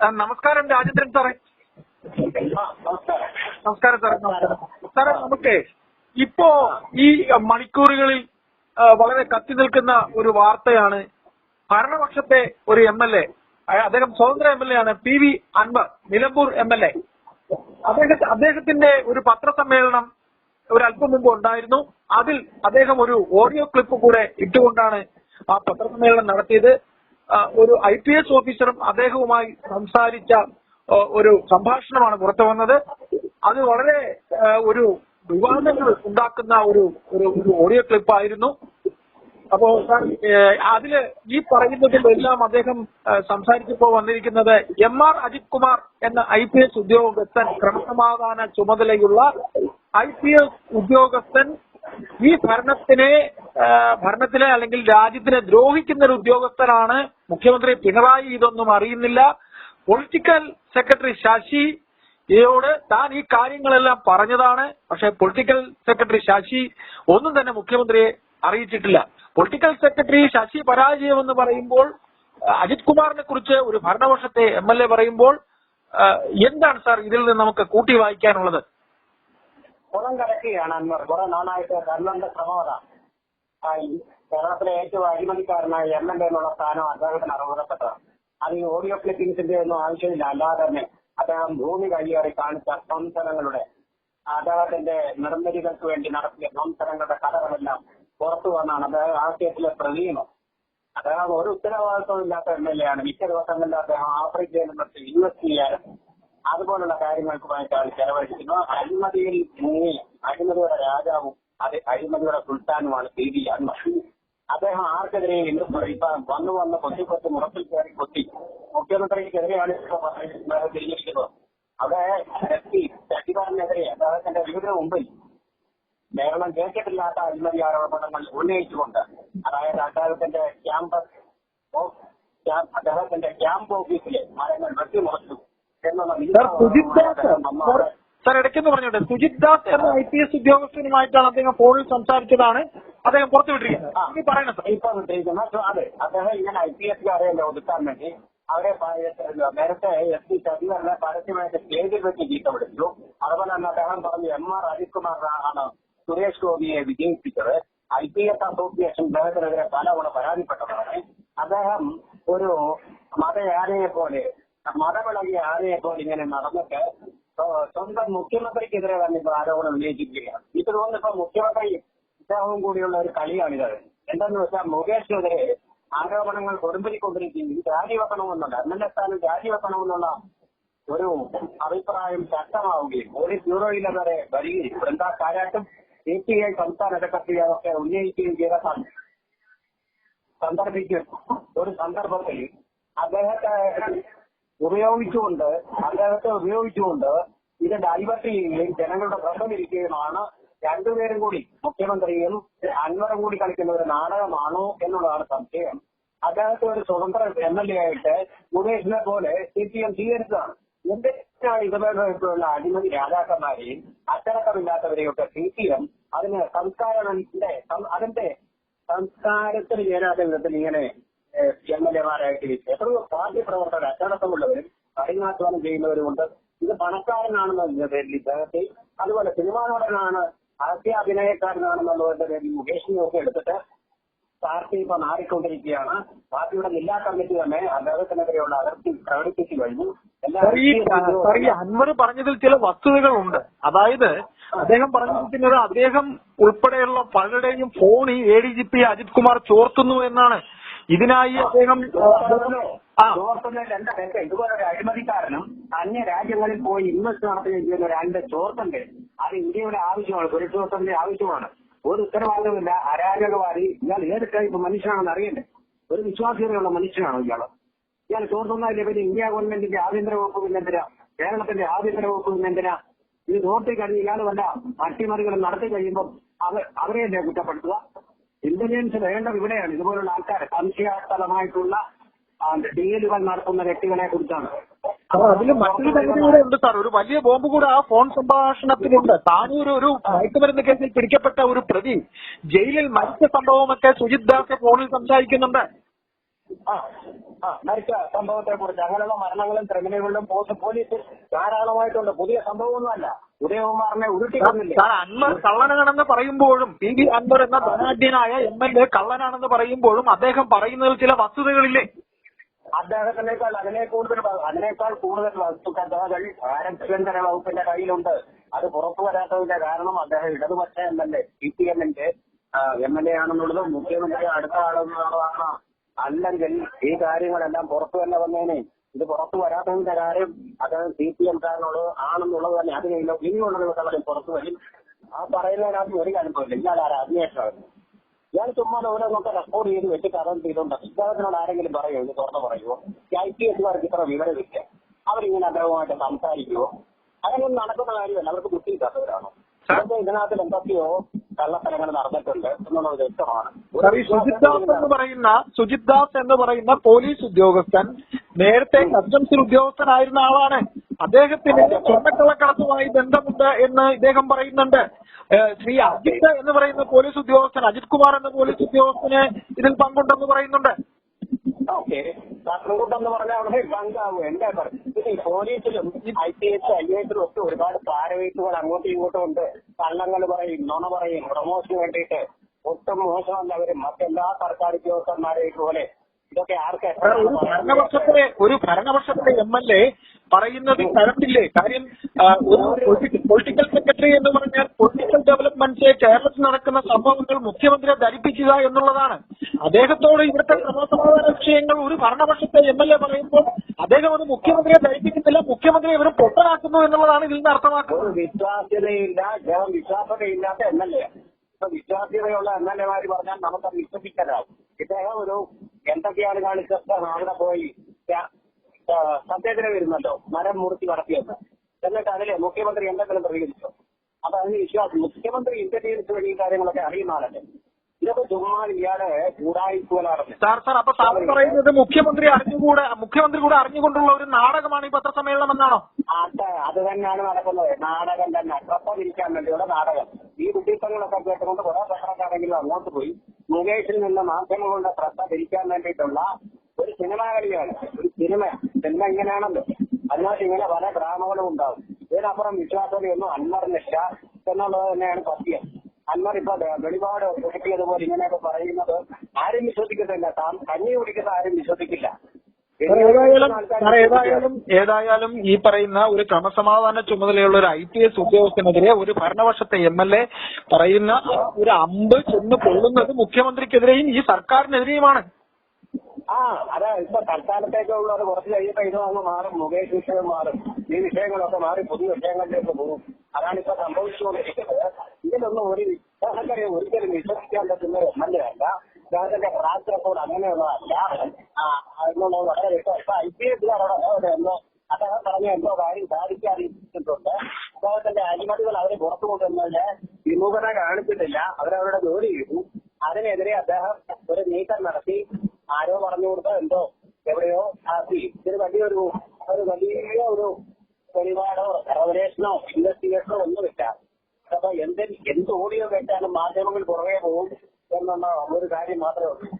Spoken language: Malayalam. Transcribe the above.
നമസ്കാരം രാജേന്ദ്രൻ സാറേ. നമസ്കാരം. സാറേ നമസ്കാരം. സാറേ നമുക്ക് ഇപ്പോ ഈ മണിക്കൂറുകളിൽ വളരെ കത്തി നിൽക്കുന്ന ഒരു വാർത്തയാണ്. ഭരണപക്ഷത്തെ ഒരു എം എൽ എ അദ്ദേഹം സ്വതന്ത്ര എം എൽ എ ആണ് P V Anvar Nilambur M L A. അദ്ദേഹത്തെ അദ്ദേഹത്തിന്റെ ഒരു പത്രസമ്മേളനം ഒരല്പം മുമ്പ് ഉണ്ടായിരുന്നു. അതിൽ അദ്ദേഹം ഒരു ഓഡിയോ ക്ലിപ്പ് കൂടെ ഇട്ടുകൊണ്ടാണ് ആ പത്രസമ്മേളനം നടത്തിയത്. ഒരു ഐ പി എസ് ഓഫീസറും അദ്ദേഹവുമായി സംസാരിച്ച ഒരു സംഭാഷണമാണ് പുറത്തു വന്നത്. അത് വളരെ ഒരു വിവാദങ്ങൾ ഉണ്ടാക്കുന്ന ഒരു ഒരു ഓഡിയോ ക്ലിപ്പ് ആയിരുന്നു അപ്പോ അതിൽ ഈ പറയുന്നതിലെല്ലാം അദ്ദേഹം സംസാരിച്ചപ്പോ വന്നിരിക്കുന്നത് എം ആർ അജിത് കുമാർ എന്ന ഐ പി എസ് ഉദ്യോഗസ്ഥൻ ക്രമസമാധാന ചുമതലയുള്ള ഐ പി എസ് ഉദ്യോഗസ്ഥൻ ഈ ഭരണത്തിനെ ഭരണത്തിലെ അല്ലെങ്കിൽ രാജ്യത്തിനെ ദ്രോഹിക്കുന്ന ഒരു ഉദ്യോഗസ്ഥനാണ് മുഖ്യമന്ത്രി പിണറായി ഇതൊന്നും അറിയുന്നില്ല. പൊളിറ്റിക്കൽ സെക്രട്ടറി ശശി ഇതോട് താൻ ഈ കാര്യങ്ങളെല്ലാം പറഞ്ഞതാണ്. പക്ഷെ പൊളിറ്റിക്കൽ സെക്രട്ടറി ശശി ഒന്നും തന്നെ മുഖ്യമന്ത്രിയെ അറിയിച്ചിട്ടില്ല. പൊളിറ്റിക്കൽ സെക്രട്ടറി ശശി പരാജയം എന്ന് പറയുമ്പോൾ അജിത് കുമാറിനെ കുറിച്ച് ഒരു ഭരണപക്ഷത്തെ എം എൽ എ പറയുമ്പോൾ എന്താണ് സാർ ഇതിൽ നിന്ന് നമുക്ക് കൂട്ടി വായിക്കാനുള്ളത്? കുറം കിടക്കുകയാണ് അൻവർ. കുറെ നാളായിട്ട് കർണന്റെ ശ്രമം അതാ ആ, ഈ കേരളത്തിലെ ഏറ്റവും അഴിമതിക്കാരനായ എം എൽ എ എന്നുള്ള സ്ഥാനം അദ്ദേഹത്തിന് അർഹതപ്പെട്ടതാണ്. അത് ഈ ഓഡിയോ ക്ലിപ്പിംഗ്സിന്റെ ഒന്നും ആവശ്യമില്ല. അല്ലാതെ തന്നെ അദ്ദേഹം ഭൂമി കയ്യേറി കാണിച്ച സംസരങ്ങളുടെ അദ്ദേഹത്തിന്റെ നിർമ്മിതികൾക്ക് വേണ്ടി നടത്തിയ സംസരങ്ങളുടെ കഥകളെല്ലാം പുറത്തു വന്നാണ് അദ്ദേഹം ആ കേസിലെ അദ്ദേഹം ഒരു ഉത്തരവാദിത്വം ഇല്ലാത്ത എം എൽ എ ആണ്. മിക്ക ദിവസങ്ങളിൽ അദ്ദേഹം ആഫ്രിക്കയിൽ നിന്നിട്ട് ഇൻവെസ്റ്റ് ചെയ്യാനും അതുപോലുള്ള കാര്യങ്ങൾക്കുമായിട്ടാണ് ചെലവഴിക്കുന്നത്. അഴിമതിയിൽ മുങ്ങി അഴിമതിയുടെ രാജാവും അത് അഴിമതിയുടെ സുൽത്താനുമാണ് പി വി അൻവർ. അദ്ദേഹം ആർക്കെതിരെ എന്ന് പറയും? ഇപ്പൊ വന്നു വന്ന് കൊത്തി കൊത്തി മുറത്തിൽ കയറി കൊത്തി. മുഖ്യമന്ത്രിക്കെതിരെയാണ് തിരിഞ്ഞിരിക്കുന്നത് അവിടെ ശശിധരനെതിരെ അദ്ദേഹത്തിന്റെ വീടിന് മുമ്പിൽ കേരളം കേട്ടിട്ടില്ലാത്ത അഴിമതി ആരോപണങ്ങൾ ഉന്നയിച്ചുകൊണ്ട് അതായത് അദ്ദേഹത്തിന്റെ ക്യാമ്പസ് അദ്ദേഹത്തിന്റെ ക്യാമ്പ് ഓഫീസിലെ മരങ്ങൾ വെട്ടിമുറച്ചു. എന്നുള്ള സാർ ഇടയ്ക്കെന്ന് പറഞ്ഞോട്ടെ. സുജിത് ദാസ് എന്ന ഐ പി എസ് ഉദ്യോഗസ്ഥനുമായിട്ടാണ് അദ്ദേഹം ഫോണിൽ സംസാരിച്ചതാണ്. അദ്ദേഹം പുറത്തുവിട്ടിരിക്കുന്നത്. ഇനി പറയണം സാർ ഇപ്പൊ അതെ. അദ്ദേഹം ഇങ്ങനെ ഐ പി എസ് കാരെയല്ലേ ഒതുക്കാൻ വേണ്ടി അവരെ നേരത്തെ എസ് പി ശശിധരനെ പരസ്യമായിട്ട് സ്റ്റേജിൽ വെച്ച് ചീത്ത വിളിച്ചു. അതുപോലെ തന്നെ അദ്ദേഹം പറഞ്ഞു എം ആർ അജിത് ആണ് സുരേഷ് ഗോപിയെ വിജയിപ്പിച്ചത്. ഐ പി എസ് അസോസിയേഷൻ അദ്ദേഹത്തിനെതിരെ പലവണ പരാതിപ്പെട്ടതാണ്. അദ്ദേഹം ഒരു മതയാനയെ പോലെ മതവിളകിയ ആനയെ പോലെ ഇങ്ങനെ നടന്നിട്ട് സ്വന്തം മുഖ്യമന്ത്രിക്കെതിരെ തന്നെ ഇപ്പൊ ആരോപണം ഉന്നയിച്ചിരിക്കുകയാണ്. ഇത് തോന്നുന്നു ഇപ്പൊ മുഖ്യമന്ത്രി ഇദ്ദേഹവും കൂടിയുള്ള ഒരു കളിയാണിത്. എന്തെന്ന് വെച്ചാൽ മുകേഷിനെതിരെ ആരോപണങ്ങൾ കൊടുമ്പിരിക്കൊണ്ടിരിക്കുകയും ഇത് രാജിവെക്കണമെന്നുള്ള എം എൽ എ സ്ഥാനം രാജിവെക്കണമെന്നുള്ള ഒരു അഭിപ്രായം ശക്തമാവുകയും പോലീസ് ബ്യൂറോയിൽ വരെ വരികയും വൃന്ദ കാരാട്ടും സി പി ഐ സംസ്ഥാന സെക്രട്ടറി അതൊക്കെ ഉന്നയിക്കുകയും ചെയ്ത സന്ദർഭിക്കും. ഒരു സന്ദർഭത്തിൽ അദ്ദേഹത്തെ ഉപയോഗിച്ചുകൊണ്ട് അദ്ദേഹത്തെ ഉപയോഗിച്ചുകൊണ്ട് ഇത് ഡൈവേർട്ട് ചെയ്യുകയും ജനങ്ങളുടെ ശ്രദ്ധമിരിക്കുകയുമാണ് രണ്ടുപേരും കൂടി മുഖ്യമന്ത്രിയും അൻവറും കൂടി കളിക്കുന്ന ഒരു നാടകമാണോ എന്നുള്ളതാണ് സംശയം. അദ്ദേഹത്തെ ഒരു സ്വതന്ത്ര എം എൽ എ ആയിട്ട് മുകേഷിനെ പോലെ സി പി എം സ്വീകരിച്ചതാണ്. എന്തിനാണ് ഇതുപോലുള്ള അഴിമതി രാജാക്കന്മാരെയും അച്ചടക്കമില്ലാത്തവരെയൊക്കെ സി പി എം അതിന് സംസ്കാരത്തിന് ചേരാത്ത വിധത്തിൽ ഇങ്ങനെ എം എൽ എമാരായിട്ട്. എത്രയോ പാർട്ടി പ്രവർത്തകർ അച്ചടക്കമുള്ളവരും കഠിനാധ്വാനം ചെയ്യുന്നവരുമുണ്ട്. ഇത് പണക്കാരനാണെന്നതിന്റെ പേരിൽ ഇദ്ദേഹത്തെ അതുപോലെ സിനിമാ നടനാണ് ഹാസ്യ അഭിനയക്കാരനാണെന്നുള്ളവരുടെ പേരിൽ മുകേഷിനെ ഒക്കെ എടുത്തിട്ട് പാർട്ടി ഇപ്പൊ മാറിക്കൊണ്ടിരിക്കുകയാണ്. പാർട്ടിയുടെ ജില്ലാ കമ്മിറ്റി തന്നെ അദ്ദേഹത്തിനെതിരെയുള്ള അതിർത്തി പ്രകടിപ്പിച്ചു കഴിഞ്ഞു. അൻവർ പറഞ്ഞതിൽ ചില വസ്തുതകളുണ്ട്. അതായത് അദ്ദേഹം പറഞ്ഞിരിക്കുന്നത് അദ്ദേഹം ഉൾപ്പെടെയുള്ള പലരുടെയും ഫോൺ ഈ A D G P Ajith Kumar ചോർത്തുന്നു എന്നാണ്. ഇതിനായി അദ്ദേഹം പേർക്ക് ഇതുപോലെ ഒരു അഴിമതിക്കാരനും അന്യ രാജ്യങ്ങളിൽ പോയി ഇൻവെസ്റ്റ് നടത്തുകയും ചെയ്യുന്ന രണ്ട് ചോർത്തന്റെ അത് ഇന്ത്യയുടെ ആവശ്യമാണ്. സുരക്ഷിതത്വത്തിന്റെ ആവശ്യമാണ്. ഒരു ഉത്തരവാദിത്തമില്ല അരാജകവാദി. ഇയാൾ ഏത് ടൈപ്പ് മനുഷ്യനാണെന്ന് അറിയണ്ടേ? ഒരു വിശ്വാസ്യതയുള്ള മനുഷ്യനാണോ ഇയാൾ ഇയാൾ ചോർത്തുന്നതിന്റെ പിന്നെ ഇന്ത്യ ഗവൺമെന്റിന്റെ ആഭ്യന്തര വകുപ്പ് പിന്നെന്തിനാ കേരളത്തിന്റെ ആഭ്യന്തര വകുപ്പ് പിന്നെന്തിനാ ഈ നോർത്തിൽ കഴിഞ്ഞ് ഇയാൾ വല്ല അട്ടിമറികൾ നടത്തി കഴിയുമ്പോൾ അവർ അവരെയല്ലേ കുറ്റപ്പെടുത്തുക? ഇന്റലിജൻസ് വേണ്ടത് ഇവിടെയാണ്. ഇതുപോലുള്ള ആൾക്കാർ സംശയാസ്പദമായിട്ടുള്ള ഡീലുകൾ നടത്തുന്ന വ്യക്തികളെ കുറിച്ചാണ്. അതിൽ മറ്റൊരു സംഗതി കൂടെ ഉണ്ട് സാർ. ഒരു വലിയ ബോംബ് കൂടെ ആ ഫോൺ സംഭാഷണത്തിലുണ്ട്. താനൂർ ഒരു മയക്കുമരുന്ന് കേസിൽ പിടിക്കപ്പെട്ട ഒരു പ്രതി ജയിലിൽ മരിച്ച സംഭവമൊക്കെ സുജിത് ദാസ് ഫോണിൽ സംസാരിക്കുന്നുണ്ട്. ആ ആ മരിച്ച സംഭവത്തെ കുറിച്ച് അങ്ങനെയുള്ള മരണങ്ങളും ക്രിമിനലുകളും പോലീസ് പോലീസ് ധാരാളമായിട്ടുണ്ട്. പുതിയ സംഭവമൊന്നുമല്ല. ഉദയകുമാറിനെ ഉരുട്ടിക്കൊന്നില്ലേ അൻവർ കള്ളനാണെന്ന് പറയുമ്പോഴും പി വി അൻവർ എന്ന ധനാഢ്യനായ എം എൽ എ കള്ളനാണെന്ന് പറയുമ്പോഴും അദ്ദേഹം പറയുന്നതിൽ ചില വസ്തുതകളില്ലേ? അദ്ദേഹത്തിനേക്കാൾ അതിനെ കൂടുതൽ അതിനേക്കാൾ കൂടുതൽ വസ്തുക്കഥകൾ ആരംഭ്യന്തര വകുപ്പിന്റെ കയ്യിലുണ്ട്. അത് പുറത്തു വരാത്തതിന്റെ കാരണം അദ്ദേഹം ഇടതുപക്ഷ M L A C P എമ്മിന്റെ എം എൽ എ ആണെന്നുള്ളത് മുഖ്യമന്ത്രി അടുത്ത ആളെന്നുള്ളതാണ്. അല്ലെങ്കിൽ ഈ കാര്യങ്ങളെല്ലാം പുറത്തു തന്നെ വന്നേനെ. ഇത് പുറത്തു വരാത്തതിന്റെ കാര്യം അത് സി പി എം കാരനോട് ആണെന്നുള്ളത് തന്നെ അതിനില്ല ഇനിയുള്ള ദിവസങ്ങളിൽ പുറത്തു വരും. ആ പറയുന്നതിനകത്ത് ഒരു കാര്യമില്ല ഇയാളാരാ അന്വേഷണം ഞാൻ ചുമ്മാ ഓരോന്നൊക്കെ റെക്കോർഡ് ചെയ്ത് വെച്ചിട്ട് അതൊന്നും ചെയ്തോണ്ട് ഇദ്ദേഹത്തിനോട് ആരെങ്കിലും പറയുമോ ഇത് തുറന്നു പറയുമോ ഐ പി എസുകാർക്ക് ഇത്ര വിവരമില്ല. അവരിങ്ങനെ അദ്ദേഹവുമായിട്ട് സംസാരിക്കുമോ അങ്ങനെയൊന്നും നടക്കുന്ന കാര്യമല്ല. അവർക്ക് ബുദ്ധിയില്ലാത്തവരാണോ ഇതൊക്കെ ഇതിനകത്ത് എന്തൊക്കെയോ കള്ളത്തരങ്ങൾ നടന്നിട്ടുണ്ട് എന്നുള്ളത് വ്യക്തമാണ്. ഈ എന്ന് പറയുന്ന സുജിത് എന്ന് പറയുന്ന പോലീസ് ഉദ്യോഗസ്ഥൻ നേരത്തെ കസ്റ്റംസിൽ ഉദ്യോഗസ്ഥനായിരുന്ന ആളാണ്. അദ്ദേഹത്തിന് സ്വർണക്കള്ളക്കടത്തുമായി ബന്ധമുണ്ട് എന്ന് ഇദ്ദേഹം പറയുന്നുണ്ട്. ശ്രീ അജിത് എന്ന് പറയുന്ന പോലീസ് ഉദ്യോഗസ്ഥൻ അജിത് കുമാർ എന്ന പോലീസ് ഉദ്യോഗസ്ഥന് ഇതിൽ പങ്കുണ്ടെന്ന് പറയുന്നുണ്ട്. ഓക്കെ. കാസർഗോഡ് പറഞ്ഞാൽ അവിടെ ബംഗാവ് എന്താ പറയുക ഈ പോലീസിലും ഐ പി എസ് ഐ എസിലും ഒക്കെ ഒരുപാട് പാരവീട്ടുകൾ അങ്ങോട്ടും ഇങ്ങോട്ടും ഉണ്ട്. കള്ളങ്ങൾ പറയും നുണ പറയും പ്രൊമോഷന് വേണ്ടിയിട്ട്. ഒട്ടും മോശമല്ല അവർ. മറ്റെല്ലാ സർക്കാർ ഉദ്യോഗസ്ഥന്മാരെയും പോലെ ഇതൊക്കെ ഒരു ഭരണപക്ഷത്തെ ഒരു ഭരണപക്ഷത്തെ എം എൽ എ പറയുന്നത് കരണ്ടില്ലേ കാര്യം പൊളിറ്റിക്കൽ സെക്രട്ടറി എന്ന് പറഞ്ഞാൽ പൊളിറ്റിക്കൽ ഡെവലപ്മെന്റ്സ് കേരളത്തിൽ നടക്കുന്ന സംഭവങ്ങൾ മുഖ്യമന്ത്രിയെ ധരിപ്പിക്കുക എന്നുള്ളതാണ്. അദ്ദേഹത്തോട് ഇവിടുത്തെ ക്രമസമാധാന വിഷയങ്ങൾ ഒരു ഭരണപക്ഷത്തെ എം എൽ എ പറയുമ്പോൾ അദ്ദേഹം അത് മുഖ്യമന്ത്രിയെ ധരിപ്പിക്കുന്നില്ല മുഖ്യമന്ത്രി ഇവർ പൊട്ടനാക്കുന്നു എന്നുള്ളതാണ് ഇതിൽ നിന്ന് അർത്ഥമാക്കുന്നത് വിശ്വാസ്യതയില്ല ജനം വിശ്വാസതയില്ലാത്ത എം എൽ എ. വിശ്വാസ്യതയുള്ള എം എൽ എമാര് പറഞ്ഞാൽ നമുക്ക് വിശ്വസിക്കാനാവും. ഇദ്ദേഹം ഒരു എന്തൊക്കെയാണ് കാണിച്ചത്? അവിടെ പോയി. സത്യാഗ്രഹം സത്യത്തിന് വരുന്നല്ലോ മരം മുറിച്ച് കടത്തിയത് എന്നിട്ട് അതിലെ മുഖ്യമന്ത്രി എന്തെങ്കിലും പ്രതികരിച്ചോ? അപ്പൊ അതിന് വിശ്വാസം. മുഖ്യമന്ത്രി ഇന്റലിജൻസ് വഴി ഈ കാര്യങ്ങളൊക്കെ അറിയുന്ന ആളല്ലേ? ഇതൊക്കെ ചുമ്മാ ഇയാളെ ചൂടായിപ്പോലാറുണ്ട് സാർ സാർ അപ്പൊ സാർ പറയുന്നത് മുഖ്യമന്ത്രി അറിഞ്ഞുകൂടെ മുഖ്യമന്ത്രി കൂടെ അറിഞ്ഞുകൊണ്ടുള്ള ഒരു നാടകമാണ് ഈ പത്രസമ്മേളനം എന്നാണോ അത് അത് തന്നെയാണ് നടക്കുന്നത്. നാടകം തന്നെ. ഇരിക്കാൻ വേണ്ടിയുള്ള നാടകം. ഈ ബുദ്ധിത്തങ്ങളൊക്കെ കേട്ടുകൊണ്ട് കുറെ പത്രക്കാരെങ്കിലും അങ്ങോട്ട് പോയി. മുകേഷിൽ നിന്ന് മാധ്യമങ്ങളുടെ ശ്രദ്ധ തിരിക്കാൻ വേണ്ടിയിട്ടുള്ള ഒരു സിനിമ കളിയാണ്. ഒരു സിനിമ സിനിമ ഇങ്ങനെയാണല്ലോ. അതിനകത്ത് ഇങ്ങനെ പല ഡ്രാമകളും ഉണ്ടാവും. ഇതിനപ്പുറം വിശ്വാസതയൊന്നും അന്മറിനില്ല എന്നുള്ളത് തന്നെയാണ് സത്യം. അന്മർ ഇപ്പൊ വെളിപാട് കിട്ടിയതുപോലെ ഇങ്ങനെയൊക്കെ പറയുന്നത് ആരും വിശ്വസിക്കത്തില്ല. കഞ്ഞി കുടിക്കുന്ന ആരും വിശ്വസിക്കില്ല. ഏതായാലും ഏതായാലും ഈ പറയുന്ന ഒരു ക്രമസമാധാന ചുമതലയുള്ള ഒരു ഐ പി എസ് ഉദ്യോഗസ്ഥനെതിരെ ഒരു ഭരണപക്ഷത്തെ എം എൽ എ പറയുന്ന ഒരു അമ്പ് ചെന്ന് കൊള്ളുന്നത് മുഖ്യമന്ത്രിക്കെതിരെയും ഈ സർക്കാരിനെതിരെയുമാണ്. ആ അതാ ഇപ്പൊ തൽക്കാലത്തേക്കുള്ളത് കുറച്ച് കഴിയുമ്പോ ഇതൊന്ന് മാറും. മുകേഷ് വിഷയം മാറും. ഈ വിഷയങ്ങളൊക്കെ മാറി പുതിയ വിഷയങ്ങളിലേക്ക് പോകും. അതാണ് ഇപ്പൊ സംഭവിച്ചുകൊണ്ടിരിക്കുന്നത്. ഇതിലൊന്നും ഒരു ഒരിക്കലും വിശ്വസിക്കാൻ പറ്റുന്ന എം എൽ എ അല്ല. അദ്ദേഹത്തിന്റെ ട്രാക്ക് റെക്കോർഡ് അങ്ങനെയുള്ളതല്ല എന്നുള്ളത് വളരെ വ്യക്തം ഇപ്പൊ ഐ പി എസുകാരോട് എന്തോ അദ്ദേഹം പറഞ്ഞ എന്തോ കാര്യം സാധിക്കാതിരിക്കുന്നുണ്ട് അദ്ദേഹത്തിന്റെ അഴിമതികൾ അവരെ പുറത്തു കൊണ്ടുവന്നതിന് വിമുഖത കാണിച്ചിട്ടില്ല. അവരവരുടെ ജോലി ചെയ്തു. അതിനെതിരെ അദ്ദേഹം ഒരു നീക്കം നടത്തി. ആരോ പറഞ്ഞു കൊടുത്തോ എന്തോ എവിടെയോ ആക്കി ഇതിന് വലിയൊരു ഒരു വലിയ ഒരു വെളിപാടോ റെവലേഷനോ ഇൻവെസ്റ്റിഗേഷനോ ഒന്നുമില്ല. അപ്പൊ എന്ത് എന്ത് ഓഡിയോ കേട്ടാലും മാധ്യമങ്ങൾ പുറകെ പോകും. എന്നുള്ള ഒരു കാര്യം മാത്രമേ ഉള്ളൂ